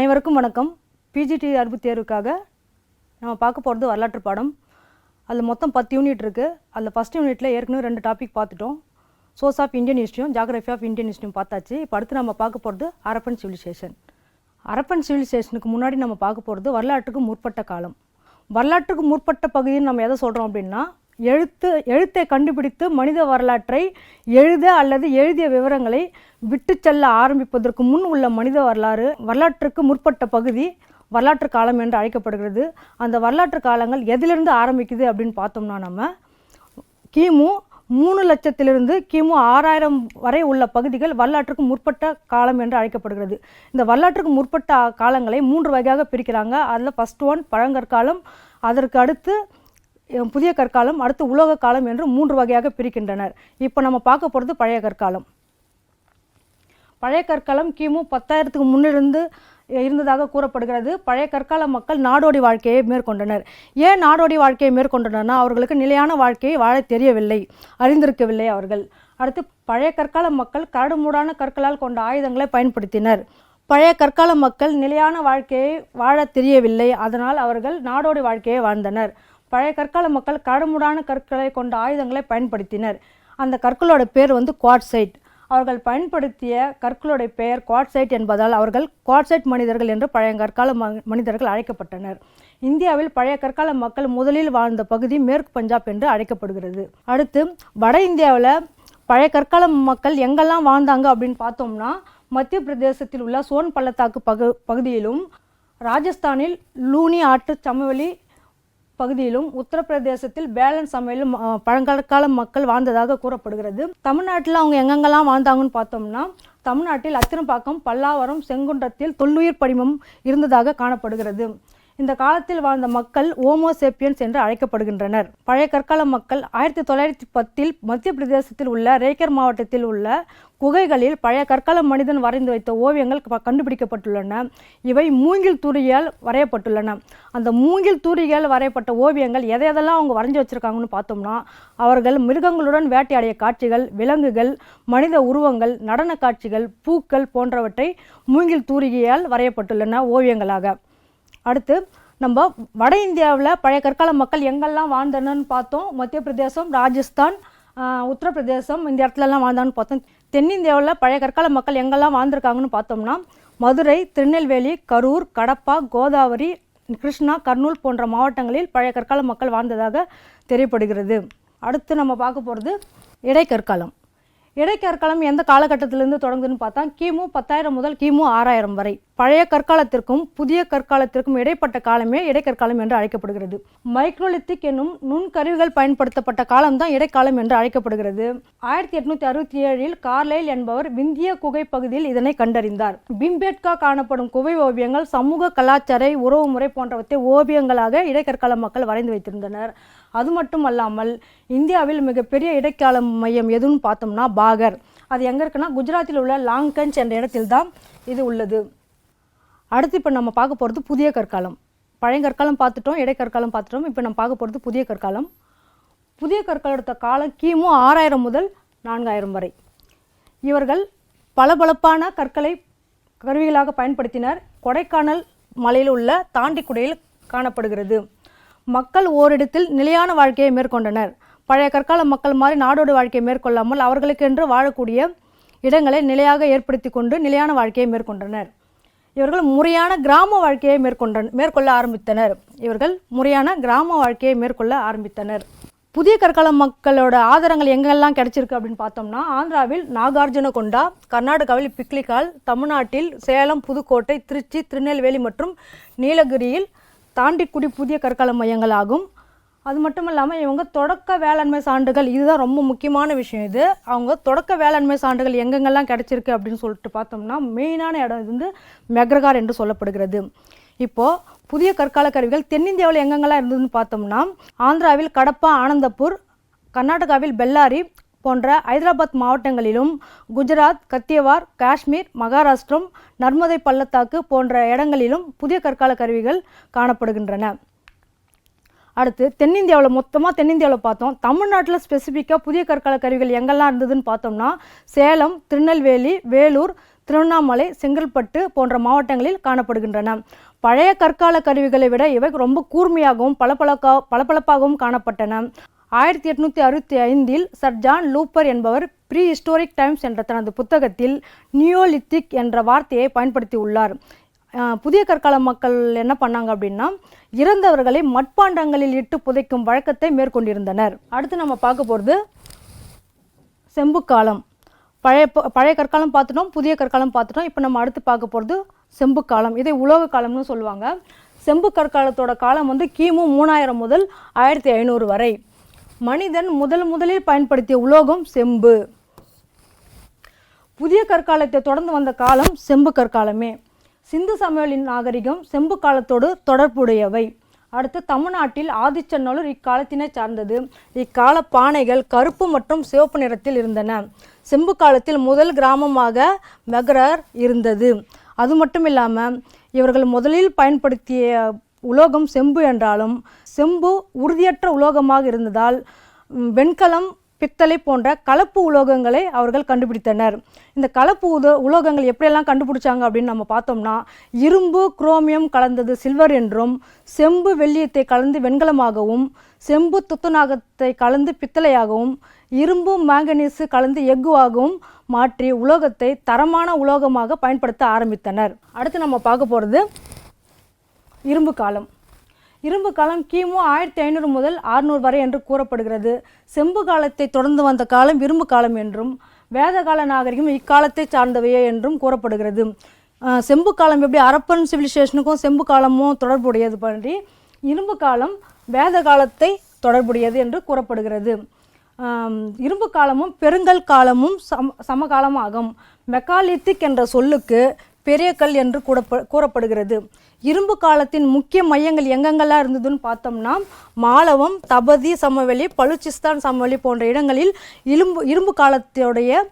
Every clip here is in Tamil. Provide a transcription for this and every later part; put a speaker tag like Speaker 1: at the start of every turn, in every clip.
Speaker 1: அனைவருக்கும் வணக்கம். பிஜிடி அறுபத்தி தேர்வுக்காக நம்ம பார்க்க போகிறது வரலாற்று பாடம். அதில் மொத்தம் பத்து யூனிட் இருக்குது அதில் ஃபஸ்ட் யூனிட்டில் ஏற்கனவே ரெண்டு டாபிக் பார்த்துட்டோம். சோர்ஸ் ஆஃப் இந்தியன் ஹிஸ்ட்ரியும் ஜாகிரஃபி ஆஃப் இந்தியன் ஹிஸ்ட்ரியும் பார்த்தாச்சு. இப்போ அடுத்து நம்ம பார்க்க போகிறது அரப்பன் சிவிலைசேஷன் அரப்பன் சிவிலைசேஷனுக்கு முன்னாடி நம்ம பார்க்க போகிறது வரலாற்றுக்கு முற்பட்ட காலம். வரலாற்றுக்கு முற்பட்ட பகுதின்னு நம்ம எதை சொல்கிறோம் அப்படின்னா எழுத்து எழுத்தை கண்டுபிடித்து மனித வரலாற்றை எழுத அல்லது எழுதிய விவரங்களை விட்டு செல்ல ஆரம்பிப்பதற்கு முன் உள்ள மனித வரலாறு வரலாற்றுக்கு முற்பட்ட பகுதி வரலாற்று காலம் என்று அழைக்கப்படுகிறது. அந்த வரலாற்று காலங்கள் எதிலிருந்து ஆரம்பிக்குது அப்படின்னு பார்த்தோம்னா நம்ம கிமு மூணு லட்சத்திலிருந்து கிமு ஆறாயிரம் வரை உள்ள பகுதிகள் வரலாற்றுக்கு முற்பட்ட காலம் என்று அழைக்கப்படுகிறது. இந்த வரலாற்றுக்கு முற்பட்ட காலங்களை மூன்று வகையாக பிரிக்கிறாங்க. அதில் ஃபஸ்ட் ஒன் பழங்கற்காலம் அதற்கு அடுத்து புதிய கற்காலம் அடுத்து உலோக காலம் என்று மூன்று வகையாக பிரிக்கின்றனர். இப்போ நம்ம பார்க்க போகிறது பழைய கற்காலம். பழைய கற்காலம் கிமு பத்தாயிரத்துக்கு முன்னிருந்து இருந்ததாக கூறப்படுகிறது. பழைய கற்கால மக்கள் நாடோடி வாழ்க்கையை மேற்கொண்டனர். ஏன் நாடோடி வாழ்க்கையை மேற்கொண்டனர்னா அவர்களுக்கு நிலையான வாழ்க்கையை வாழ தெரியவில்லை அறிந்திருக்கவில்லை அவர்கள். அடுத்து பழைய கற்கால மக்கள் கரடுமூடான கற்களால் கொண்ட ஆயுதங்களை பயன்படுத்தினர். பழைய கற்கால மக்கள் நிலையான வாழ்க்கையை வாழ தெரியவில்லை அதனால் அவர்கள் நாடோடி வாழ்க்கையை வாழ்ந்தனர். பழைய கற்கால மக்கள் கடமுடான கற்களை கொண்ட ஆயுதங்களை பயன்படுத்தினர். அந்த கற்களோட பேர் வந்து குவாட்சைட். அவர்கள் பயன்படுத்திய கற்களுடைய பெயர் குவாட்சைட் என்பதால் அவர்கள் குவாட்சைட் மனிதர்கள் என்று பழைய கற்கால மனிதர்கள் அழைக்கப்பட்டனர். இந்தியாவில் பழைய கற்கால மக்கள் முதலில் வாழ்ந்த பகுதி மேற்கு பஞ்சாப் என்று அழைக்கப்படுகிறது. அடுத்து வட இந்தியாவில் பழைய கற்கால மக்கள் எங்கெல்லாம் வாழ்ந்தாங்க அப்படின்னு பார்த்தோம்னா மத்திய பிரதேசத்தில் உள்ள சோன் பள்ளத்தாக்கு பகு பகுதியிலும் ராஜஸ்தானில் லூனி ஆற்று சமவெளி பகுதியிலும் உத்தரப்பிரதேசத்தில் பேலன் சமையலும் பழங்கால மக்கள் வாழ்ந்ததாக கூறப்படுகிறது. தமிழ்நாட்டில் அவங்க எங்கெங்கெல்லாம் வாழ்ந்தாங்கன்னு பார்த்தோம்னா தமிழ்நாட்டில் அத்திரம்பாக்கம் பல்லாவரம் செங்குன்றத்தில் தொல்லுயிர் படிமம் இருந்ததாக காணப்படுகிறது. இந்த காலத்தில் வாழ்ந்த மக்கள் ஓமோசேப்பியன்ஸ் என்று அழைக்கப்படுகின்றனர். பழைய கற்கால மக்கள் ஆயிரத்தி தொள்ளாயிரத்தி பத்தில் மத்திய பிரதேசத்தில் உள்ள ரேக்கர் மாவட்டத்தில் உள்ள குகைகளில் பழைய கற்கால மனிதன் வரைந்து வைத்த ஓவியங்கள் கண்டுபிடிக்கப்பட்டுள்ளன. இவை மூங்கில் தூரியால் வரையப்பட்டுள்ளன. அந்த மூங்கில் தூரியால் வரையப்பட்ட ஓவியங்கள் எதை எதெல்லாம் அவங்க வரைஞ்சி வச்சிருக்காங்கன்னு பார்த்தோம்னா அவர்கள் மிருகங்களுடன் வேட்டையாடிய காட்சிகள் விலங்குகள் மனித உருவங்கள் நடன காட்சிகள் பூக்கள் போன்றவற்றை மூங்கில் தூரிகையால் வரையப்பட்டுள்ளன ஓவியங்களாக. அடுத்து நம்ம வட இந்தியாவில் பழைய கற்கால மக்கள் எங்கெல்லாம் வாழ்ந்தனன்னு பார்த்தோம். மத்திய பிரதேசம் ராஜஸ்தான் உத்தரப்பிரதேசம் இந்த இடத்துலலாம் வாழ்ந்தான்னு பார்த்தோம். தென்னிந்தியாவில் பழைய கற்கால மக்கள் எங்கெல்லாம் வாழ்ந்திருக்காங்கன்னு பார்த்தோம்னா மதுரை திருநெல்வேலி கரூர் கடப்பா கோதாவரி கிருஷ்ணா கர்னூல் போன்ற மாவட்டங்களில் பழைய கற்கால மக்கள் வாழ்ந்ததாக தெரியப்படுகிறது. அடுத்து நம்ம பார்க்க போகிறது இடைக்கற்காலம். இடைக்கற்காலம் எந்த காலகட்டத்திலிருந்து தொடங்குதுன்னு பார்த்தா கிமு பத்தாயிரம் முதல் கிமு ஆறாயிரம் வரை. பழைய கற்காலத்திற்கும் புதிய கற்காலத்திற்கும் இடைப்பட்ட காலமே இடைக்கற்காலம் என்று அழைக்கப்படுகிறது. மைக்ரோலித்திக் என்னும் நுண்கருவிகள் பயன்படுத்தப்பட்ட காலம்தான் இடைக்காலம் என்று அழைக்கப்படுகிறது. ஆயிரத்தி எட்நூத்தி அறுபத்தி ஏழில் கார்லைல் என்பவர் விந்திய குகை பகுதியில் இதனை கண்டறிந்தார். பிம்பேட்கா காணப்படும் குகை ஓவியங்கள் சமூக கலாச்சார உறவுமுறை போன்றவற்றை ஓவியங்களாக இடைக்கற்கால மக்கள் வரைந்து வைத்திருந்தனர். அது மட்டும் அல்லாமல் இந்தியாவில் மிகப்பெரிய இடைக்கால மையம் எதுன்னு பார்த்தோம்னா பாகர். அது எங்கே இருக்குன்னா குஜராத்தில் உள்ள லாங்கஞ்ச் என்ற இடத்தில் தான் இது உள்ளது. அடுத்து இப்போ நம்ம பார்க்க போகிறது புதிய கற்காலம். பழையங்கற்காலம் பார்த்துட்டோம் இடைக்கற்காலம் பார்த்துட்டோம். இப்போ நம்ம பார்க்க போகிறது புதிய கற்காலம். புதிய கற்காலத்த காலம் கிமு ஆறாயிரம் முதல் நான்காயிரம் வரை. இவர்கள் பளபளப்பான கற்களை கருவிகளாக பயன்படுத்தினர். கொடைக்கானல் மலையில் உள்ள தாண்டிக்குடையில் காணப்படுகிறது. மக்கள் ஓரிடத்தில் நிலையான வாழ்க்கையை மேற்கொண்டனர். பழைய கற்கால மக்கள் மாதிரி நாடோடு வாழ்க்கையை மேற்கொள்ளாமல் அவர்களுக்கென்று வாழக்கூடிய இடங்களை நிலையாக ஏற்படுத்தி கொண்டு நிலையான வாழ்க்கையை மேற்கொண்டனர். இவர்கள் முறையான கிராம வாழ்க்கையை மேற்கொண்ட மேற்கொள்ள ஆரம்பித்தனர். இவர்கள் முறையான கிராம வாழ்க்கையை மேற்கொள்ள ஆரம்பித்தனர். புதிய கற்கால மக்களோட ஆதாரங்கள் எங்கெல்லாம் கிடைச்சிருக்கு அப்படின்னு பார்த்தோம்னா ஆந்திராவில் நாகார்ஜுன கொண்டா கர்நாடகாவில் பிக்லிகால் தமிழ்நாட்டில் சேலம் புதுக்கோட்டை திருச்சி திருநெல்வேலி மற்றும் நீலகிரியில் தாண்டிக்குடி புதிய கற்கால மையங்கள் ஆகும். அது மட்டும் இல்லாமல் இவங்க தொடக்க வேளாண்மை சான்றுகள் இதுதான் ரொம்ப முக்கியமான விஷயம் இது. அவங்க தொடக்க வேளாண்மை சான்றுகள் எங்கெங்கெல்லாம் கிடைச்சிருக்கு அப்படின்னு சொல்லிட்டு பார்த்தோம்னா மெயினான இடம் இது வந்து மெக்ரகார் என்று சொல்லப்படுகிறது. இப்போது புதிய கற்கால கருவிகள் தென்னிந்தியாவில் எங்கெங்கெல்லாம் இருந்ததுன்னு பார்த்தோம்னா ஆந்திராவில் கடப்பா ஆனந்தப்பூர் கர்நாடகாவில் பெல்லாரி போன்ற ஹைதராபாத் மாவட்டங்களிலும் குஜராத் கத்தியவார் காஷ்மீர் மகாராஷ்டிரம் நர்மதை பள்ளத்தாக்கு போன்ற இடங்களிலும் புதிய கற்கால கருவிகள் காணப்படுகின்றன. அடுத்து தென்னிந்தியாவில் மொத்தமாக தென்னிந்தியாவில் பார்த்தோம். தமிழ்நாட்டில் ஸ்பெசிஃபிக்காக புதிய கற்கால கருவிகள் எங்கெல்லாம் இருந்ததுன்னு பார்த்தோம்னா சேலம் திருநெல்வேலி வேலூர் திருவண்ணாமலை செங்கல்பட்டு போன்ற மாவட்டங்களில் காணப்படுகின்றன. பழைய கற்கால கருவிகளை விட இவை ரொம்ப கூர்மையாகவும் பளபளக்கா பளபளப்பாகவும் காணப்பட்டன. ஆயிரத்தி எட்நூற்றி அறுபத்தி ஐந்தில் சர் ஜான் லூப்பர் என்பவர் ப்ரீ ஹிஸ்டோரிக் டைம்ஸ் என்ற தனது புத்தகத்தில் நியோலித்திக் என்ற வார்த்தையை பயன்படுத்தி உள்ளார். புதிய கற்கால மக்கள் என்ன பண்ணாங்க அப்படின்னா இறந்தவர்களை மட்பாண்டங்களில் இட்டு புதைக்கும் வழக்கத்தை மேற்கொண்டிருந்தனர். அடுத்து நம்ம பார்க்க போகிறது செம்பு காலம். பழைய ப- பழைய கற்காலம் பார்த்துட்டோம் புதிய கற்காலம் பார்த்துட்டோம். இப்போ நம்ம அடுத்து பார்க்க போகிறது செம்பு காலம். இதை உலோக காலம்னு சொல்லுவாங்க. செம்பு கற்காலத்தோட காலம் வந்து கிமு மூணாயிரம் முதல் ஆயிரத்தி ஐநூறு வரை. மனிதன் முதல் முதலில் பயன்படுத்திய உலோகம் செம்பு. புதிய கற்காலத்தை தொடர்ந்து வந்த காலம் செம்பு கற்காலமே. சிந்து சமவெளியின் நாகரிகம் செம்பு காலத்தோடு தொடர்புடையவை. அடுத்து தமிழ்நாட்டில் ஆதிச்சநல்லூர் இக்காலத்தினை சார்ந்தது. இக்கால பானைகள் கருப்பு மற்றும் சிவப்பு நிறத்தில் இருந்தன. செம்பு காலத்தில் முதல் கிராமமாக மெகரர் இருந்தது. அது மட்டும் இல்லாமல் இவர்கள் முதலில் பயன்படுத்திய உலோகம் செம்பு என்றாலும் செம்பு உறுதியற்ற உலோகமாக இருந்ததால் வெண்கலம் பித்தளை போன்ற கலப்பு உலோகங்களை அவர்கள் கண்டுபிடித்தனர். இந்த கலப்பு உத உலோகங்கள் எப்படியெல்லாம் கண்டுபிடிச்சாங்க அப்படின்னு நம்ம பார்த்தோம்னா இரும்பு குரோமியம் கலந்தது சில்வர் என்றும் செம்பு வெள்ளியத்தை கலந்து வெண்கலமாகவும் செம்பு துத்தநாகத்தை கலந்து பித்தளையாகவும் இரும்பு மாங்கனீஸு கலந்து எஃகுவாகவும் மாற்றி உலோகத்தை தரமான உலோகமாக பயன்படுத்த ஆரம்பித்தனர். அடுத்து நம்ம பார்க்க போகிறது இரும்பு காலம். இரும்பு காலம் கிமு ஆயிரத்தி ஐநூறு முதல் அறுநூறு வரை என்று கூறப்படுகிறது. செம்பு காலத்தை தொடர்ந்து வந்த காலம் இரும்பு காலம் என்றும் வேத கால நாகரிகம் இக்காலத்தை சார்ந்தவையே என்றும் கூறப்படுகிறது. செம்பு காலம் எப்படி அரப்பன் சிவிலைசேஷனுக்கும் செம்பு காலமும் தொடர்புடையது பற்றி இரும்பு காலம் வேத காலத்தை தொடர்புடையது என்று கூறப்படுகிறது. இரும்பு காலமும் பெருங்கல் காலமும் சம சமகாலமாகும். மெக்காலித்திக் என்ற சொல்லுக்கு பெரிய கல் என்று கூட கூறப்படுகிறது. இரும்பு காலத்தின் முக்கிய மையங்கள் எங்கெங்கெல்லாம் இருந்ததுன்னு பார்த்தோம்னா மாலவம் தபதி சமவெளி பலுச்சிஸ்தான் சமவெளி போன்ற இடங்களில் இரும்பு இரும்பு காலத்தோடைய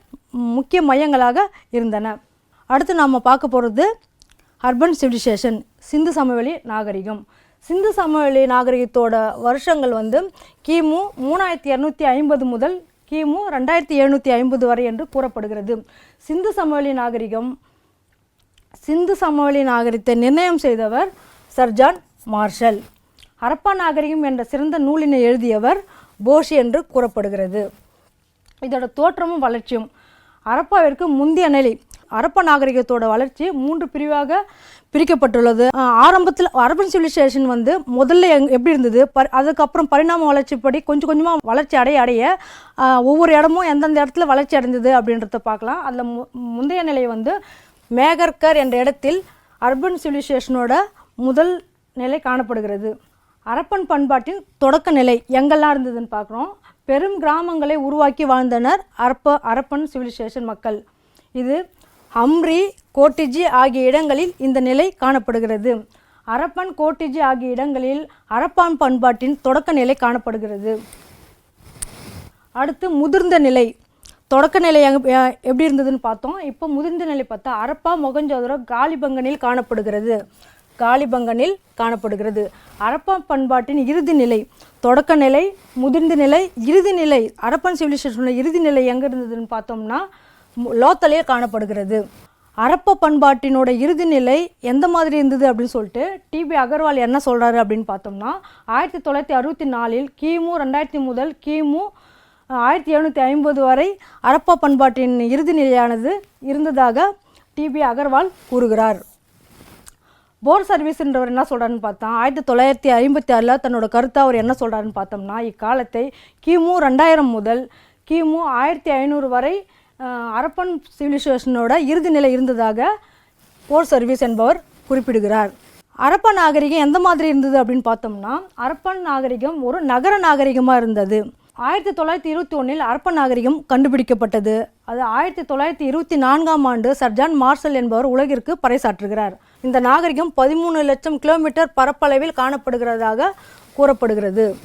Speaker 1: முக்கிய மையங்களாக இருந்தன. அடுத்து நாம் பார்க்க போகிறது அர்பன் சிவிலைசேஷன் சிந்து சமவெளி நாகரிகம். சிந்து சமவெளி நாகரிகத்தோட வருஷங்கள் வந்து கிமு மூணாயிரத்தி இரநூத்தி ஐம்பது முதல் கிமு ரெண்டாயிரத்தி எழுநூற்றி ஐம்பது வரை என்று கூறப்படுகிறது. சிந்து சமவெளி நாகரிகம் சிந்து சமவெளி நாகரிகத்தை நிர்ணயம் செய்தவர் சர்ஜான் மார்ஷல். ஹரப்பா நாகரிகம் என்ற சிறந்த நூலினை எழுதியவர் போஷி என்று கூறப்படுகிறது. இதோட தோற்றமும் வளர்ச்சியும். அரப்பாவிற்கு முந்தைய நிலை அரப்ப நாகரிகத்தோட வளர்ச்சி மூன்று பிரிவாக பிரிக்கப்பட்டுள்ளது. ஆரம்பத்தில் அரபன் சிவிலைசேஷன் வந்து முதல்ல எங் எப்படி இருந்தது? பர் அதுக்கப்புறம் பரிணாம வளர்ச்சிப்படி கொஞ்சம் கொஞ்சமாக வளர்ச்சி அடைய அடைய ஒவ்வொரு இடமும் எந்தெந்த இடத்துல வளர்ச்சி அடைந்தது அப்படின்றத பார்க்கலாம். அதில் மு முந்தைய நிலை வந்து மேகர்கர் என்ற இடத்தில் அர்பன் சிவிலைசேஷனோட முதல் நிலை காணப்படுகிறது. அரப்பன் பண்பாட்டின் தொடக்க நிலை எங்கெல்லாம் இருந்ததுன்னு பார்க்குறோம். பெரும் கிராமங்களை உருவாக்கி வாழ்ந்தனர் அரப்ப அரப்பன் சிவிலைசேஷன் மக்கள். இது ஹம்ரி கோட்டிஜி ஆகிய இடங்களில் இந்த நிலை காணப்படுகிறது. அரப்பன் கோட்டிஜி ஆகிய இடங்களில் அரப்பான் பண்பாட்டின் தொடக்க நிலை காணப்படுகிறது. அடுத்து முதிர்ந்த நிலை. தொடக்க நிலை எப்படி இருந்ததுன்னு பார்த்தோம். இப்போ முதிர்ந்த நிலை பார்த்தா அரப்பா மொகஞ்சோதரம் காலிபங்கனில் காணப்படுகிறது. காலிபங்கனில் காணப்படுகிறது. அரப்பா பண்பாட்டின் இறுதி நிலை தொடக்க நிலை முதிர்ந்த நிலை இறுதி நிலை அரப்பன் சிவிலைசேஷனோட இறுதி நிலை எங்கே இருந்ததுன்னு பார்த்தோம்னா லோத்தலையே காணப்படுகிறது. அரப்ப பண்பாட்டினோட இறுதி நிலை எந்த மாதிரி இருந்தது அப்படின்னு சொல்லிட்டு டிபி அகர்வால் என்ன சொல்கிறாரு அப்படின்னு பார்த்தோம்னா ஆயிரத்தி தொள்ளாயிரத்தி அறுபத்தி நாலில் கிமு ரெண்டாயிரத்தி முதல் கிமு ஆயிரத்தி எழுநூற்றி ஐம்பது வரை அரப்பா பண்பாட்டின் இறுதி நிலையானது இருந்ததாக டிபி அகர்வால் கூறுகிறார். போர் சர்வீஸ்ன்றவர் என்ன சொல்கிறாருன்னு பார்த்தா ஆயிரத்தி தொள்ளாயிரத்தி ஐம்பத்தி ஆறில் தன்னோட கருத்தை அவர் என்ன சொல்கிறாருன்னு பார்த்தோம்னா இக்காலத்தை கிமு ரெண்டாயிரம் முதல் கிமு ஆயிரத்தி ஐநூறு வரை அரப்பன் சிவிலைசேஷனோட இறுதி நிலை இருந்ததாக போர் சர்வீஸ் என்பவர் குறிப்பிடுகிறார். அரப்ப நாகரிகம் எந்த மாதிரி இருந்தது அப்படின்னு பார்த்தோம்னா அரப்பன் நாகரிகம் ஒரு நகர நாகரிகமாக இருந்தது. ஆயிரத்தி தொள்ளாயிரத்தி இருபத்தி ஒன்றில் அரப்ப நாகரிகம் கண்டுபிடிக்கப்பட்டது. அது ஆயிரத்தி தொள்ளாயிரத்தி இருபத்தி நான்காம் ஆண்டு சர்ஜான் மார்சல் என்பவர் உலகிற்கு பறைசாற்றுகிறார். இந்த நாகரிகம் பதிமூணு லட்சம் கிலோமீட்டர் பரப்பளவில் காணப்படுகிறதாக கூறப்படுகிறது.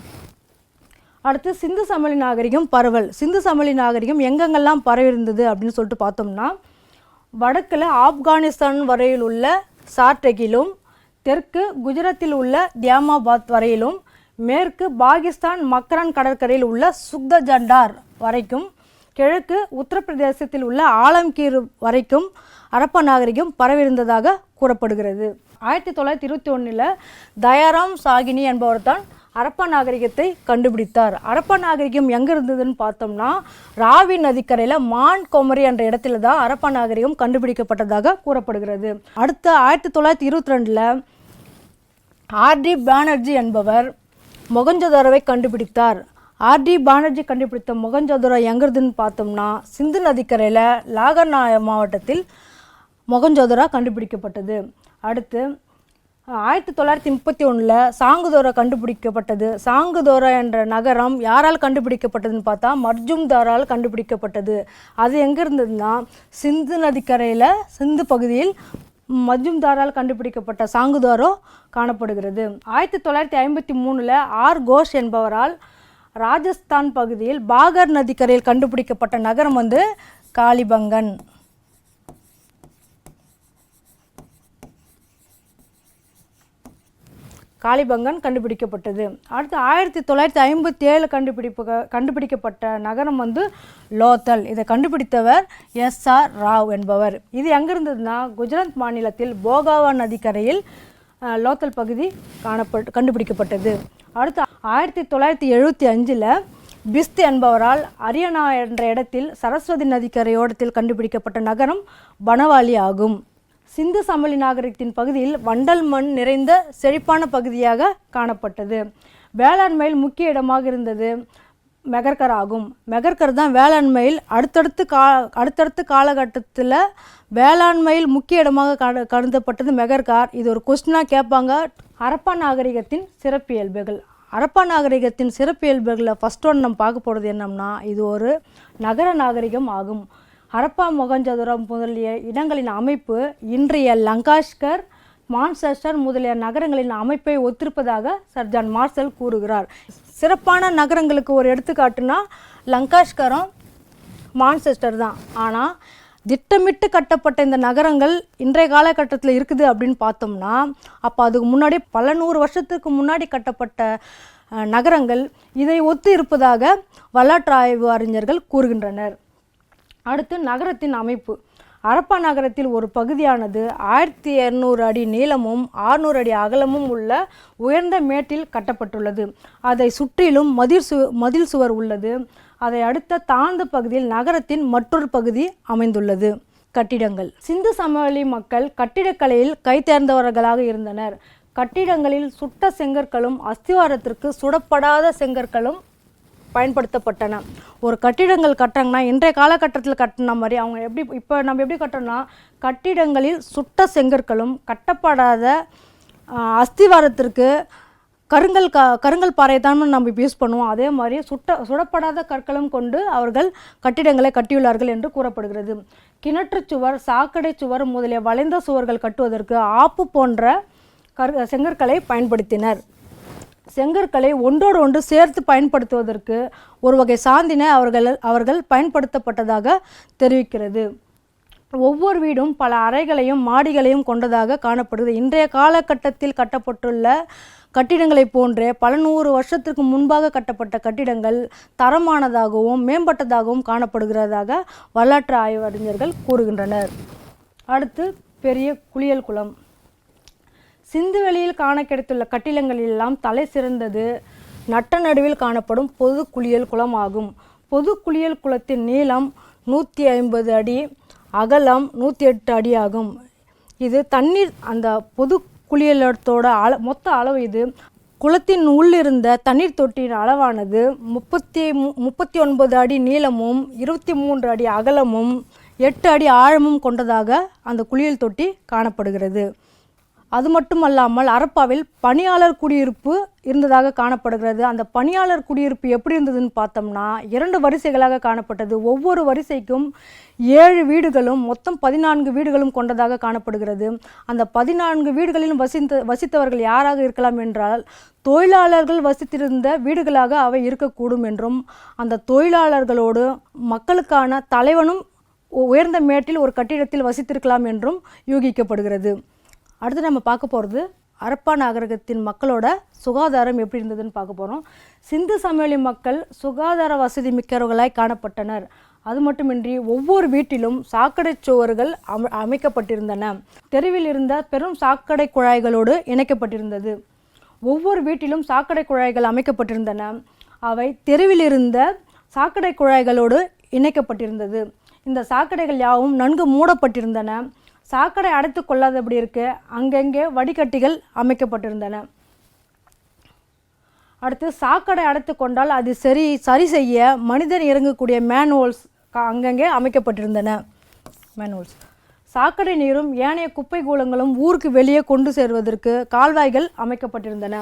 Speaker 1: அடுத்து சிந்து சமவெளி நாகரிகம் பரவல். சிந்து சமவெளி நாகரிகம் எங்கெங்கெல்லாம் பரவி இருந்தது அப்படின்னு சொல்லிட்டு பார்த்தோம்னா வடக்கில் ஆப்கானிஸ்தான் வரையில் உள்ள சார்டெகிலும் தெற்கு குஜராத்தில் உள்ள தியாமாபாத் வரையிலும் மேற்கு பாகிஸ்தான் மக்ரான் கடற்கரையில் உள்ள சுக்த ஜண்டார் வரைக்கும் கிழக்கு உத்தரப்பிரதேசத்தில் உள்ள ஆலம்கீர் வரைக்கும் அரப்ப நாகரிகம் பரவியிருந்ததாக கூறப்படுகிறது. ஆயிரத்தி தொள்ளாயிரத்தி இருபத்தி ஒன்றில் தயாராம் சாகினி என்பவர் தான் அரப்ப நாகரிகத்தை கண்டுபிடித்தார். அரப்ப நாகரிகம் எங்கே இருந்ததுன்னு பார்த்தோம்னா ராவி நதிக்கரையில் மான் கொமரி என்ற இடத்துல தான் அரப்ப நாகரிகம் கண்டுபிடிக்கப்பட்டதாக கூறப்படுகிறது. அடுத்து ஆயிரத்தி தொள்ளாயிரத்தி இருபத்தி ரெண்டில் ஆர்டி பானர்ஜி என்பவர் மொகஞ்சதாரோவை கண்டுபிடித்தார். ஆர்டி பானர்ஜி கண்டுபிடித்த மொகஞ்சதாரோ எங்கிறதுன்னு பார்த்தோம்னா சிந்து நதிக்கரையில் லாகர்நாய மாவட்டத்தில் மொகஞ்சதுரா கண்டுபிடிக்கப்பட்டது. அடுத்து ஆயிரத்தி தொள்ளாயிரத்தி முப்பத்தி ஒன்றில் சாங்குதோரா கண்டுபிடிக்கப்பட்டது. சாங்குதோரா என்ற நகரம் யாரால் கண்டுபிடிக்கப்பட்டதுன்னு பார்த்தா மர்ஜும்தாரால் கண்டுபிடிக்கப்பட்டது. அது எங்கே இருந்ததுன்னா சிந்து நதிக்கரையில் சிந்து பகுதியில் மஜும்தாரால் கண்டுபிடிக்கப்பட்ட சாங்குதாரோ காணப்படுகிறது. ஆயிரத்தி தொள்ளாயிரத்தி ஐம்பத்தி மூணில் ஆர். கோஷ் என்பவரால் ராஜஸ்தான் பகுதியில் பாகர் நதிக்கரையில் கண்டுபிடிக்கப்பட்ட நகரம் வந்து காளிபங்கன். காளிபங்கன் கண்டுபிடிக்கப்பட்டது. அடுத்து ஆயிரத்தி தொள்ளாயிரத்தி ஐம்பத்தி ஏழு கண்டுபிடிப்பு கண்டுபிடிக்கப்பட்ட நகரம் வந்து லோத்தல். இதை கண்டுபிடித்தவர் எஸ் ஆர் ராவ் என்பவர். இது எங்கே இருந்ததுன்னா குஜராத் மாநிலத்தில் போகாவா நதிக்கரையில் லோத்தல் பகுதி காணப்பட்டு கண்டுபிடிக்கப்பட்டது. அடுத்து ஆயிரத்தி தொள்ளாயிரத்தி எழுபத்தி அஞ்சில் பிஸ்த் என்பவரால் அரியனா என்ற இடத்தில் சரஸ்வதி நதிக்கரையோடத்தில் கண்டுபிடிக்கப்பட்ட நகரம் பனவாலி ஆகும். சிந்து சமவெளி நாகரிகத்தின் பகுதியில் வண்டல் மண் நிறைந்த செழிப்பான பகுதியாக காணப்பட்டது. வேளாண்மையில் முக்கிய இடமாக இருந்தது. மெகர்கர் ஆகும். மெகர்கர் தான் வேளாண்மையில் அடுத்தடுத்து கா அடுத்தடுத்த காலகட்டத்தில் வேளாண்மையில் முக்கிய இடமாக கரு கருதப்பட்டது மெகர்கார். இது ஒரு கொஸ்டினாக கேட்பாங்க. ஹரப்பா நாகரிகத்தின் சிறப்பியல்புகள் அரப்பா நாகரிகத்தின் சிறப்பியல்புகளில் ஃபஸ்ட் ஒன் நம்ம பார்க்க போகிறது என்னம்னா இது ஒரு நகர நாகரிகம் ஆகும். ஹரப்பா மொகஞ்சதுரம் முதலிய இடங்களின் அமைப்பு இன்றைய லங்காஷ்கர் மான்செஸ்டர் முதலிய நகரங்களின் அமைப்பை ஒத்திருப்பதாக சர்ஜான் மார்சல் கூறுகிறார். சிறப்பான நகரங்களுக்கு ஒரு எடுத்துக்காட்டுனா லங்காஷ்கரும் மான்செஸ்டர் தான். ஆனால் திட்டமிட்டு கட்டப்பட்ட இந்த நகரங்கள் இன்றைய காலகட்டத்தில் இருக்குது அப்படின்னு பார்த்தோம்னா அப்போ அதுக்கு முன்னாடி பல நூறு வருஷத்துக்கு முன்னாடி கட்டப்பட்ட நகரங்கள் இதை ஒத்து இருப்பதாக வரலாற்று ஆய்வு அறிஞர்கள் கூறுகின்றனர். அடுத்து நகரத்தின் அமைப்பு. அரப்பா நகரத்தில் ஒரு பகுதியானது ஆயிரத்தி இரநூறு அடி நீளமும் ஆறுநூறு அடி அகலமும் உள்ள உயர்ந்த மேட்டில் கட்டப்பட்டுள்ளது. அதை சுற்றிலும் மதில் சு மதில் சுவர் உள்ளது. அதை அடுத்த தாழ்ந்த பகுதியில் நகரத்தின் மற்றொரு பகுதி அமைந்துள்ளது. கட்டிடங்கள். சிந்து சமவெளி மக்கள் கட்டிடக்கலையில் கைத்தேர்ந்தவர்களாக இருந்தனர். கட்டிடங்களில் சுட்ட செங்கற்களும் அஸ்திவாரத்திற்கு சுடப்படாத செங்கற்களும் பயன்படுத்தப்பட்டன. ஒரு கட்டிடங்கள் கட்டுறாங்கன்னா இன்றைய காலகட்டத்தில் கட்டின மாதிரி அவங்க எப்படி இப்போ நம்ம எப்படி கட்டுறோம்னா கட்டிடங்களில் சுட்ட செங்கற்களும் கட்டப்படாத அஸ்திவாரத்திற்கு கருங்கல் க கருங்கல் பாறை தான் நம்ம இப்போ யூஸ் பண்ணுவோம். அதே மாதிரி சுட்ட சுடப்படாத கற்களும் கொண்டு அவர்கள் கட்டிடங்களை கட்டியுள்ளார்கள் என்று கூறப்படுகிறது. கிணற்றுச் சுவர் சாக்கடை சுவர் முதலிய வளைந்த சுவர்கள் கட்டுவதற்கு ஆப்பு போன்ற கரு செங்கற்களை பயன்படுத்தினர். செங்கற்களை ஒன்றோடு ஒன்று சேர்த்து பயன்படுத்துவதற்கு ஒரு வகை சாந்தினை அவர்கள் அவர்கள் பயன்படுத்தப்பட்டதாக தெரிவிக்கிறது. ஒவ்வொரு வீடும் பல அறைகளையும் மாடிகளையும் கொண்டதாக காணப்படுகிறது இன்றைய காலகட்டத்தில் கட்டப்பட்டுள்ள கட்டிடங்களைப் போன்றே பல நூறு வருஷத்திற்கு முன்பாக கட்டப்பட்ட கட்டிடங்கள் தரமானதாகவும் மேம்பட்டதாகவும் காணப்படுகிறதாக வரலாற்று ஆய்வறிஞர்கள் கூறுகின்றனர். அடுத்து பெரிய குளியல் குளம். சிந்துவெளியில் காண கிடைத்துள்ள கட்டிடங்களெல்லாம் தலை சிறந்தது. நட்ட நடுவில் காணப்படும் பொது குளியல் குளம் ஆகும் பொது குளியல் குளத்தின் நீளம் நூற்றி ஐம்பது அடி அகலம் நூற்றி எட்டு அடி ஆகும் இது தண்ணீர் அந்த பொது குளியலத்தோட அள மொத்த அளவு இது. குளத்தின் உள்ளிருந்த தண்ணீர் தொட்டியின் அளவானது முப்பத்தி மு- முப்பத்தி ஒன்பது அடி நீளமும் இருபத்தி மூன்று அடி அகலமும் எட்டு அடி ஆழமும் கொண்டதாக அந்த குளியல் தொட்டி காணப்படுகிறது. அது மட்டுமல்லாமல் அரப்பாவில் பணியாளர் குடியிருப்பு இருந்ததாக காணப்படுகிறது. அந்த பணியாளர் குடியிருப்பு எப்படி இருந்ததுன்னு பார்த்தோம்னா இரண்டு வரிசைகளாக காணப்பட்டது. ஒவ்வொரு வரிசைக்கும் ஏழு வீடுகளும் மொத்தம் பதினான்கு வீடுகளும் கொண்டதாக காணப்படுகிறது. அந்த பதினான்கு வீடுகளிலும் வசித்த வசித்தவர்கள் யாராக இருக்கலாம் என்றால் தொழிலாளர்கள் வசித்திருந்த வீடுகளாக அவை இருக்கக்கூடும் என்றும் அந்த தொழிலாளர்களோடு மக்களுக்கான தலைவனும் உயர்ந்த மேட்டில் ஒரு கட்டிடத்தில் வசித்திருக்கலாம் என்றும் யூகிக்கப்படுகிறது. அடுத்து நம்ம பார்க்க போகிறது அரப்பா நாகரிகத்தின் மக்களோட சுகாதாரம் எப்படி இருந்ததுன்னு பார்க்க போகிறோம் சிந்து சமவெளி மக்கள் சுகாதார வசதி மிக்கவர்களாய் காணப்பட்டனர். அது மட்டுமின்றி ஒவ்வொரு வீட்டிலும் சாக்கடை சுவர்கள் அம அமைக்கப்பட்டிருந்தன. தெருவில் இருந்த பெரும் சாக்கடை குழாய்களோடு இணைக்கப்பட்டிருந்தது. ஒவ்வொரு வீட்டிலும் சாக்கடை குழாய்கள் அமைக்கப்பட்டிருந்தன. அவை தெருவில் இருந்த சாக்கடை குழாய்களோடு இணைக்கப்பட்டிருந்தது. இந்த சாக்கடைகள் யாவும் நன்கு மூடப்பட்டிருந்தன. சாக்கடை அடைத்து கொள்ளாதபடி இருக்க? அங்கங்கே வடிகட்டிகள் அமைக்கப்பட்டிருந்தன. அடுத்து சாக்கடை அடைத்து கொண்டால் அது சரி சரி செய்ய மனிதன் இறங்கக்கூடிய மேனுவல்ஸ் அங்கங்கே அமைக்கப்பட்டிருந்தன. மேனுவல்ஸ் சாக்கடை நீரும் ஏனைய குப்பை கூலங்களும் ஊருக்கு வெளியே கொண்டு சேர்வதற்கு கால்வாய்கள் அமைக்கப்பட்டிருந்தன.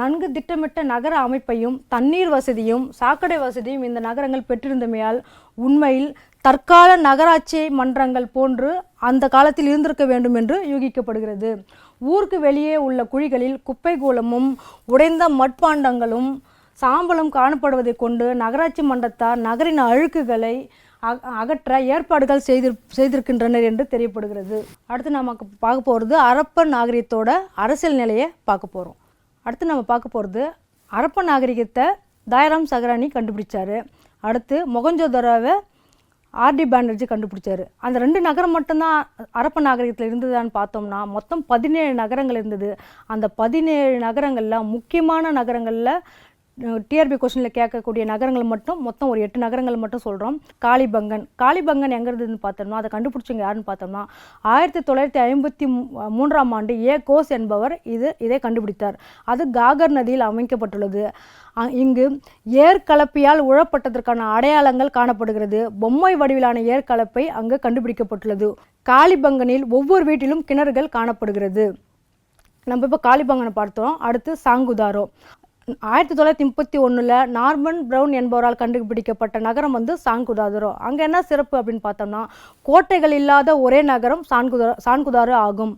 Speaker 1: நன்கு திட்டமிட்ட நகர அமைப்பையும் தண்ணீர் வசதியும் சாக்கடை வசதியும் இந்த நகரங்கள் பெற்றிருந்தமையால் உண்மையில் தற்கால நகராட்சி மன்றங்கள் போன்று அந்த காலத்தில் இருந்திருக்க வேண்டும் என்று யூகிக்கப்படுகிறது. ஊருக்கு வெளியே உள்ள குழிகளில் குப்பை கூலமும் உடைந்த மட்பாண்டங்களும் சாம்பலும் காணப்படுவதைக் கொண்டு நகராட்சி மன்றத்தார் நகரின் அழுக்குகளை அகற்ற ஏற்பாடுகள் செய்திரு செய்திருக்கின்றனர் என்று தெரியப்படுகிறது. அடுத்து நமக்கு பார்க்க போகிறது அரப்பன் நாகரிகத்தோட அரசியல் நிலையை பார்க்க போகிறோம் அடுத்து நம்ம பார்க்க போகிறது அரப்பன் நாகரிகத்தை தாயராம் சகரானி கண்டுபிடிச்சார். அடுத்து மொகஞ்சோதராவை ஆர்டி பானர்ஜி கண்டுபிடிச்சாரு. அந்த ரெண்டு நகரம் மட்டும்தான் அரப்ப நாகரிகத்தில் இருந்ததான்னு பார்த்தோம்னா மொத்தம் பதினேழு நகரங்கள் இருந்தது. அந்த பதினேழு நகரங்களில் முக்கியமான நகரங்களில் டிஆர்பி கொஸ்டினில் கேட்கக்கூடிய நகரங்கள் மட்டும் மொத்தம் ஒரு எட்டு நகரங்கள் மட்டும் சொல்கிறோம் காளிபங்கன். காளிபங்கன் எங்கே இருந்ததுன்னு பார்த்தோம்னா அதை கண்டுபிடிச்சவங்க யாருன்னு பார்த்தோம்னா ஆயிரத்தி தொள்ளாயிரத்தி ஐம்பத்தி மூ- மூன்றாம் ஆண்டு ஏ. கோஸ் என்பவர் இது இதை கண்டுபிடித்தார். அது காகர் நதியில் அமைக்கப்பட்டுள்ளது. இங்கு ஏற்கலப்பியால் உழப்பட்டதற்கான அடையாளங்கள் காணப்படுகிறது. பொம்மை வடிவிலான ஏற்கலப்பை அங்கு கண்டுபிடிக்கப்பட்டுள்ளது. காளிபங்கனில் ஒவ்வொரு வீட்டிலும் கிணறுகள் காணப்படுகிறது. நம்ம இப்போ காளிபங்கனை பார்த்தோம். அடுத்து சாங்குதாரோ. ஆயிரத்தி தொள்ளாயிரத்தி முப்பத்தி ஒன்றில் நார்மன் ப்ரௌன் என்பவரால் கண்டுபிடிக்கப்பட்ட நகரம் வந்து சான்குதாதுரோ. அங்கே என்ன சிறப்பு அப்படின்னு பார்த்தோம்னா கோட்டைகள் இல்லாத ஒரே நகரம் சான்குதா சான்குதாரு ஆகும்.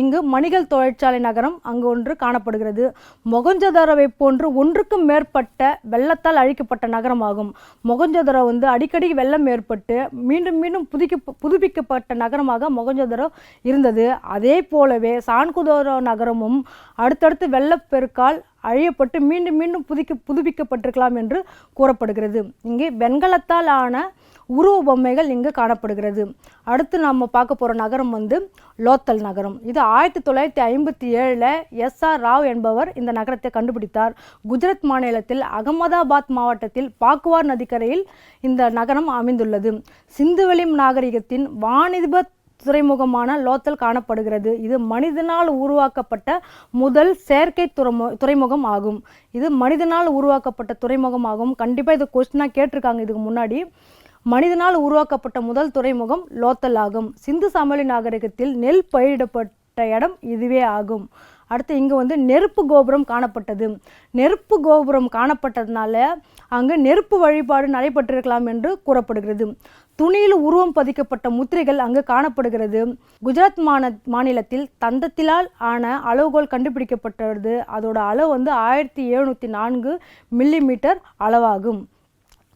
Speaker 1: இங்கு மணிகள் தொழிற்சாலை நகரம் அங்கு ஒன்று காணப்படுகிறது. மொகஞ்சதாரோவை போன்று ஒன்றுக்கும் மேற்பட்ட வெள்ளத்தால் அழிக்கப்பட்ட நகரமாகும். மொகஞ்சதாரோ வந்து அடிக்கடி வெள்ளம் ஏற்பட்டு மீண்டும் மீண்டும் புதுக்கி புதுப்பிக்கப்பட்ட நகரமாக மொகஞ்சதாரோ இருந்தது. அதே போலவே சான்குதாரோ நகரமும் அடுத்தடுத்து வெள்ளப்பெருக்கால் அழியப்பட்டு மீண்டும் மீண்டும் புதுக்க புதுப்பிக்கப்பட்டிருக்கலாம் என்று கூறப்படுகிறது. இங்கே வெண்கலத்தால் ஆன உருவ பொம்மைகள் இங்கு காணப்படுகிறது. அடுத்து நம்ம பார்க்க போகிற நகரம் வந்து லோத்தல் நகரம். இது ஆயிரத்தி தொள்ளாயிரத்தி ஐம்பத்தி ஏழில் எஸ் ஆர் ராவ் என்பவர் இந்த நகரத்தை கண்டுபிடித்தார். குஜராத் மாநிலத்தில் அகமதாபாத் மாவட்டத்தில் பாக்குவார் நதிக்கரையில் இந்த நகரம் அமைந்துள்ளது. சிந்துவெளி நாகரிகத்தின் வாணிப துறைமுகமான லோத்தல் காணப்படுகிறது. இது மனிதனால் உருவாக்கப்பட்ட முதல் செயற்கை துறைமு துறைமுகம் ஆகும். இது மனிதனால் உருவாக்கப்பட்ட துறைமுகம் ஆகும் கண்டிப்பாக இது கொஸ்டினாக கேட்டிருக்காங்க இதுக்கு முன்னாடி. மனிதனால் உருவாக்கப்பட்ட முதல் துறைமுகம் லோத்தல் ஆகும் சிந்து சமவெளி நாகரிகத்தில் நெல் பயிரிடப்பட்ட இடம் இதுவே ஆகும். அடுத்து இங்கே வந்து நெருப்பு கோபுரம் காணப்பட்டது. நெருப்பு கோபுரம் காணப்பட்டதுனால அங்கு நெருப்பு வழிபாடு நடைபெற்றிருக்கலாம் என்று கூறப்படுகிறது. துணியில் உருவம் பதிக்கப்பட்ட முத்திரைகள் அங்கு காணப்படுகிறது. குஜராத் மாந மாநிலத்தில் தந்தத்திலால் ஆன அளவுகோல் கண்டுபிடிக்கப்பட்டது. அதோட அளவு வந்து ஆயிரத்தி எழுநூற்றி நான்கு மில்லி மீட்டர் அளவாகும்.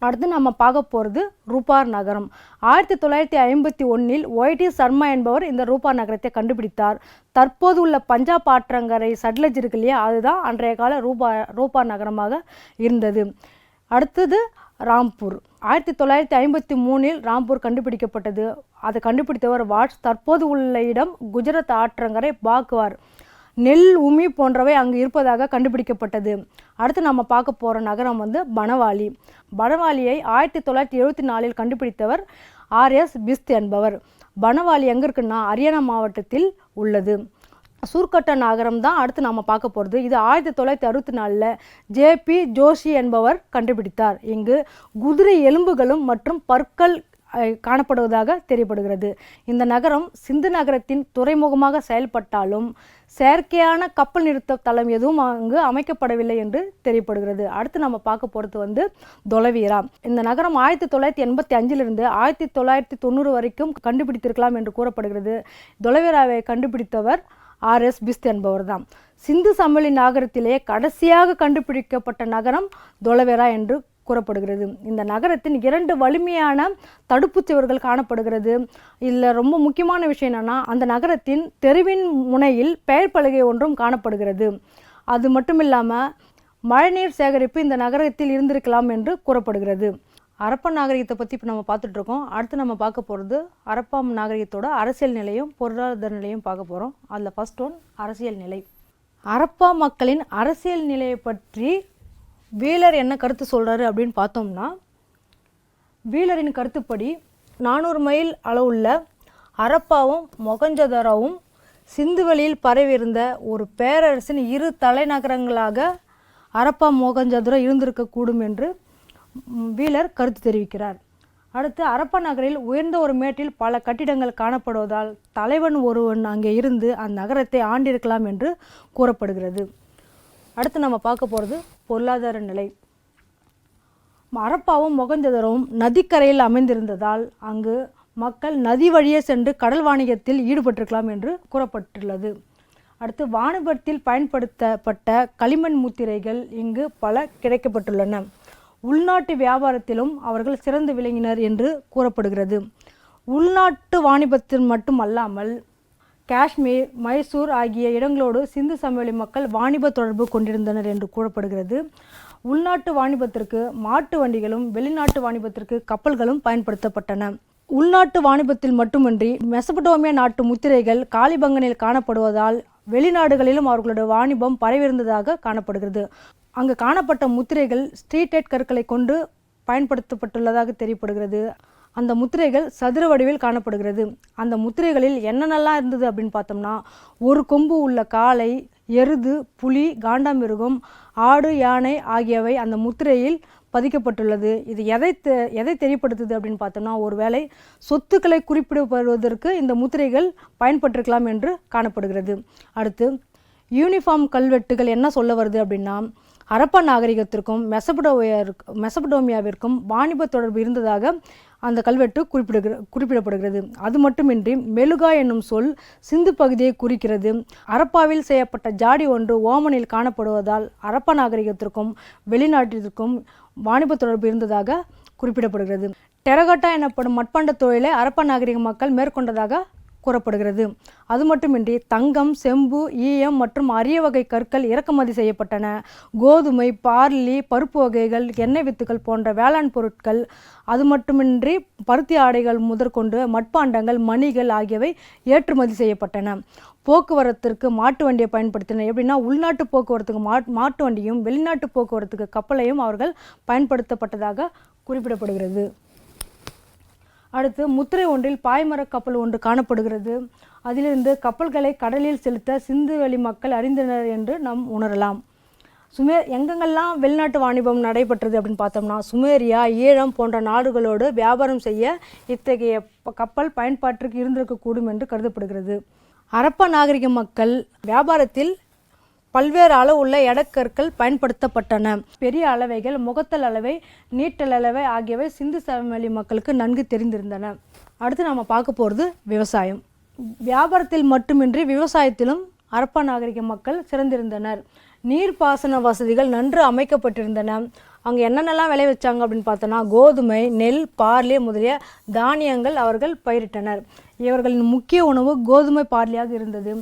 Speaker 1: அடுத்து நம்ம பார்க்க போகிறது ரூபார் நகரம். ஆயிரத்தி தொள்ளாயிரத்தி ஐம்பத்தி ஒன்றில் ஒய்டி சர்மா என்பவர் இந்த ரூபார் நகரத்தை கண்டுபிடித்தார். தற்போது உள்ள பஞ்சாப் ஆற்றங்கரை சட்லஜ் இருக்கு இல்லையா? அதுதான் அன்றைய கால ரூபா ரூபார் நகரமாக இருந்தது. அடுத்தது ராம்பூர். ஆயிரத்தி தொள்ளாயிரத்தி ஐம்பத்தி மூணில் ராம்பூர் கண்டுபிடிக்கப்பட்டது. அதை கண்டுபிடித்தவர் வாட்ஸ். தற்போது உள்ள இடம் குஜராத் ஆற்றங்கரை பாக்வார். நெல் உமி போன்றவை அங்கு இருப்பதாக கண்டுபிடிக்கப்பட்டது. அடுத்து நம்ம பார்க்க போகிற நகரம் வந்து பனவாலி. பனவாலியை ஆயிரத்தி தொள்ளாயிரத்தி எழுபத்தி நாலில் கண்டுபிடித்தவர் ஆர்எஸ் பிஸ்த் என்பவர். பனவாலி எங்கே இருக்குன்னா ஹரியானா மாவட்டத்தில் உள்ளது. சூர்கட்ட நகரம் தான் அடுத்து நாம் பார்க்க போகிறது இது ஆயிரத்தி தொள்ளாயிரத்தி அறுபத்தி நாலில் ஜேபி ஜோஷி என்பவர் கண்டுபிடித்தார். இங்கு குதிரை எலும்புகளும் மற்றும் பற்கள் காணப்படுவதாக தெரியப்படுகிறது. இந்த நகரம் சிந்து நகரத்தின் துறைமுகமாக செயல்பட்டாலும் செயற்கையான கப்பல் நிறுத்த தளம் எதுவும் அங்கு அமைக்கப்படவில்லை என்று தெரியப்படுகிறது. அடுத்து நம்ம பார்க்க போகிறது வந்து தொலைவீரா. இந்த நகரம் ஆயிரத்தி தொள்ளாயிரத்தி எண்பத்தி அஞ்சிலிருந்து ஆயிரத்தி தொள்ளாயிரத்தி தொண்ணூறு வரைக்கும் கண்டுபிடித்திருக்கலாம் என்று கூறப்படுகிறது. தொலைவீராவை கண்டுபிடித்தவர் ஆர்எஸ் பிஸ்த் என்பவர் தான் சிந்து சமவெளி நாகரத்திலே கடைசியாக கண்டுபிடிக்கப்பட்ட நகரம் தொலைவேரா என்று கூறப்படுகிறது. இந்த நகரத்தின் இரண்டு வலிமையான தடுப்பு சுவர்கள் காணப்படுகிறது. இதில் ரொம்ப முக்கியமான விஷயம் என்னென்னா அந்த நகரத்தின் தெருவின் முனையில் பெயர் பலகை ஒன்றும் காணப்படுகிறது. அது மட்டும் இல்லாமல் மழைநீர் சேகரிப்பு இந்த நகரத்தில் இருந்திருக்கலாம் என்று கூறப்படுகிறது. அரப்பன் நாகரிகத்தை பற்றி இப்போ நம்ம பார்த்துட்ருக்கோம் அடுத்து நம்ம பார்க்க போகிறது அரப்பாம் நாகரிகத்தோட அரசியல் நிலையும் பொருளாதார நிலையும் பார்க்க போகிறோம் அதில் ஃபஸ்ட் ஒன் அரசியல் நிலை. அரப்பா மக்களின் அரசியல் நிலையை பற்றி வீலர் என்ன கருத்து சொல்கிறாரு அப்படின்னு பார்த்தோம்னா வீலரின் கருத்துப்படி நானூறு மைல் அளவுள்ள அரப்பாவும் மொகஞ்சதராவும் சிந்துவெளியில் பரவியிருந்த ஒரு பேரரசின் இரு தலைநகரங்களாக அரப்பா மோகஞ்சதுரம் இருந்திருக்கக்கூடும் என்று வீலர் கருத்து தெரிவிக்கிறார். அடுத்து அரப்பா நகரில் உயர்ந்த ஒரு மேட்டில் பல கட்டிடங்கள் காணப்படுவதால் தலைவன் ஒருவன் அங்கே இருந்து அந்நகரத்தை ஆண்டிருக்கலாம் என்று கூறப்படுகிறது. அடுத்து நம்ம பார்க்க போகிறது பொருளாதார நிலை. மரப்பாவும் மொகஞ்சதரும் நதிக்கரையில் அமைந்திருந்ததால் அங்கு மக்கள் நதி வழியே சென்று கடல் வாணிகத்தில் ஈடுபட்டிருக்கலாம் என்று கூறப்பட்டுள்ளது. அடுத்து வாணிபத்தில் பயன்படுத்தப்பட்ட களிமண் முத்திரைகள் இங்கு பல கிடைக்கப்பட்டுள்ளன. உள்நாட்டு வியாபாரத்திலும் அவர்கள் சிறந்து விளங்கினர் என்று கூறப்படுகிறது. உள்நாட்டு வாணிபத்தில் மட்டுமல்லாமல் காஷ்மீர் மைசூர் ஆகிய இடங்களோடு சிந்து சமவெளி மக்கள் வாணிப தொடர்பு கொண்டிருந்தனர் என்று கூறப்படுகிறது. உள்நாட்டு வாணிபத்திற்கு மாட்டு வண்டிகளும் வெளிநாட்டு வாணிபத்திற்கு கப்பல்களும் பயன்படுத்தப்பட்டன. உள்நாட்டு வாணிபத்தில் மட்டுமின்றி மெசபடோமியா நாட்டு முத்திரைகள் காலிபங்கனில் காணப்படுவதால் வெளிநாடுகளிலும் அவர்களுடைய வாணிபம் பரவியிருந்ததாக காணப்படுகிறது. அங்கு காணப்பட்ட முத்திரைகள் ஸ்ட்ரீட் கற்களை கொண்டு பயன்படுத்தப்பட்டுள்ளதாக தெரியப்படுகிறது. அந்த முத்திரைகள் சதுர வடிவில் காணப்படுகிறது. அந்த முத்திரைகளில் என்னென்னலாம் இருந்தது அப்படின்னு பார்த்தோம்னா ஒரு கொம்பு உள்ள காளை எருது புலி காண்டாமிருகம் ஆடு யானை ஆகியவை அந்த முத்திரையில் பதிக்கப்பட்டுள்ளது. இது எதை தெ- எதை தெரியப்படுத்துது அப்படின்னு பார்த்தோம்னா ஒருவேளை சொத்துக்களை குறிப்பிடப்படுவதற்கு இந்த முத்திரைகள் பயன்பட்டிருக்கலாம் என்று காணப்படுகிறது. அடுத்து யூனிஃபார்ம் கல்வெட்டுகள் என்ன சொல்ல வருது அப்படின்னா அரப்பா நாகரிகத்திற்கும் மெசபடோவியருக்கு மெசபடோமியாவிற்கும் வாணிப தொடர்பு இருந்ததாக அந்த கல்வெட்டு குறிப்பிடுகிற குறிப்பிடப்படுகிறது. அது மட்டுமின்றி மெழுகா என்னும் சொல் சிந்து பகுதியை குறிக்கிறது. அரப்பாவில் செய்யப்பட்ட ஜாடி ஒன்று ஓமனில் காணப்படுவதால் அரப்ப நாகரிகத்திற்கும் வெளிநாட்டிற்கும் வாணிப தொடர்பு இருந்ததாக குறிப்பிடப்படுகிறது. டெரகோட்டா எனப்படும் மட்பாண்ட தொழிலை அரப்ப நாகரிக மக்கள் மேற்கொண்டதாக கூறப்படுகிறது. அது மட்டுமின்றி தங்கம் செம்பு ஈயம் மற்றும் அரிய வகை கற்கள் இறக்குமதி செய்யப்பட்டன. கோதுமை பார்லி பருப்பு வகைகள் எண்ணெய் வித்துக்கள் போன்ற வேளாண் பொருட்கள் அது மட்டுமின்றி பருத்தி ஆடைகள் முதற்கொண்டு மட்பாண்டங்கள் மணிகள் ஆகியவை ஏற்றுமதி செய்யப்பட்டன. போக்குவரத்திற்கு மாட்டு வண்டியை பயன்படுத்தினர் எப்படின்னா உள்நாட்டு போக்குவரத்துக்கு மா மாட்டு வண்டியும் வெளிநாட்டு போக்குவரத்துக்கு கப்பலையும் அவர்கள் பயன்படுத்தப்பட்டதாக குறிப்பிடப்படுகிறது. அடுத்து முத்திரை ஒன்றில் பாய்மரக் கப்பல் ஒன்று காணப்படுகிறது. அதிலிருந்து கப்பல்களை கடலில் செலுத்த சிந்து வழி மக்கள் அறிந்தனர் என்று நாம் உணரலாம். சுமே எங்கெங்கெல்லாம் வெளிநாட்டு வாணிபம் நடைபெற்றது அப்படின்னு பார்த்தோம்னா சுமேரியா ஈழம் போன்ற நாடுகளோடு வியாபாரம் செய்ய இத்தகைய கப்பல் பயன்பாட்டிற்கு இருந்திருக்கக்கூடும் என்று கருதப்படுகிறது. அரப்பா நாகரிக மக்கள் வியாபாரத்தில் பல்வேறு அளவுள்ள எடக்கற்கள் பயன்படுத்தப்பட்டன. பெரிய அளவைகள் முகத்தல் அளவை நீட்டல் அளவை ஆகியவை சிந்து சமவெளி மக்களுக்கு நன்கு தெரிந்திருந்தன. அடுத்து நம்ம பார்க்க போகிறது விவசாயம். வியாபாரத்தில் மட்டுமின்றி விவசாயத்திலும் அரப்ப நாகரிக மக்கள் சிறந்திருந்தனர். நீர்ப்பாசன வசதிகள் நன்று அமைக்கப்பட்டிருந்தன. அங்கே என்னென்னலாம் விளை வச்சாங்க அப்படின்னு பார்த்தோன்னா கோதுமை நெல் பார்லி முதலிய தானியங்கள் அவர்கள் பயிரிட்டனர். இவர்களின் முக்கிய உணவு கோதுமை பார்லியாக இருந்தது.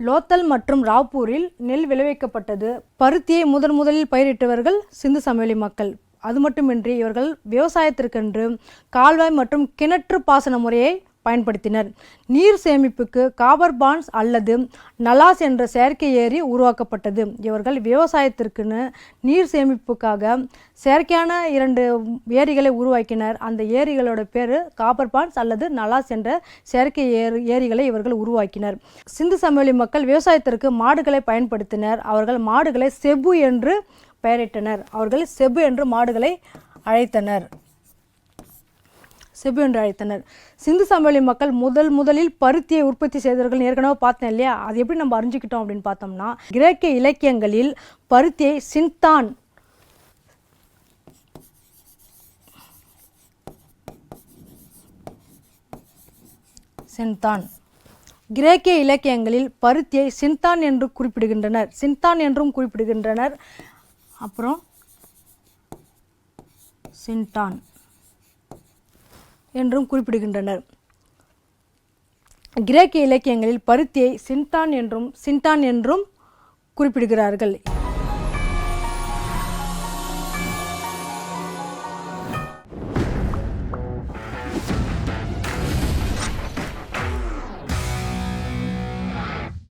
Speaker 1: லோத்தல் மற்றும் ராப்பூரில் நெல் விளைவிக்கப்பட்டது. பருத்தியை முதன் முதலில் பயிரிட்டவர்கள் சிந்து சமவெளி மக்கள். அது மட்டுமின்றி இவர்கள் விவசாயத்திற்கென்று கால்வாய் மற்றும் கிணற்று பாசன முறையை பயன்படுத்தினர். நீர் சேமிப்புக்கு காபர் பான்ஸ் அல்லது நலாஸ் என்ற செயற்கை ஏரி உருவாக்கப்பட்டது. இவர்கள் விவசாயத்திற்குன்னு நீர் சேமிப்புக்காக செயற்கையான இரண்டு ஏரிகளை உருவாக்கினர். அந்த ஏரிகளோட பேர் காபர் பான்ஸ் அல்லது நலாஸ் என்ற செயற்கை ஏரி ஏரிகளை இவர்கள் உருவாக்கினர். சிந்து சமவெளி மக்கள் விவசாயத்திற்கு மாடுகளை பயன்படுத்தினர். அவர்கள் மாடுகளை செபு என்று பெயரிட்டனர். அவர்கள் செபு என்று மாடுகளை அழைத்தனர். செபு என்று அழைத்தனர். சிந்து சமவெளி மக்கள் முதல் முதலில் பருத்தியை உற்பத்தி செய்தவர்கள் ஏற்கனவே பார்த்தேன் இல்லையா? அது எப்படி நம்ம அறிஞ்சிக்கிட்டோம் அப்படின்னு பார்த்தோம்னா கிரேக்க இலக்கியங்களில் பருத்தியை சின்தான் சிந்தான். கிரேக்கிய இலக்கியங்களில் பருத்தியை சின்தான் என்று குறிப்பிடுகின்றனர். சின்தான் என்றும் குறிப்பிடுகின்றனர். அப்புறம் சின்டான் என்றும் குறிப்பிடுகின்றனர். கிரேக்க இலக்கியங்களில் பருத்தியை சின்தான் என்றும் சின்டான் என்றும் குறிப்பிடுகிறார்கள்.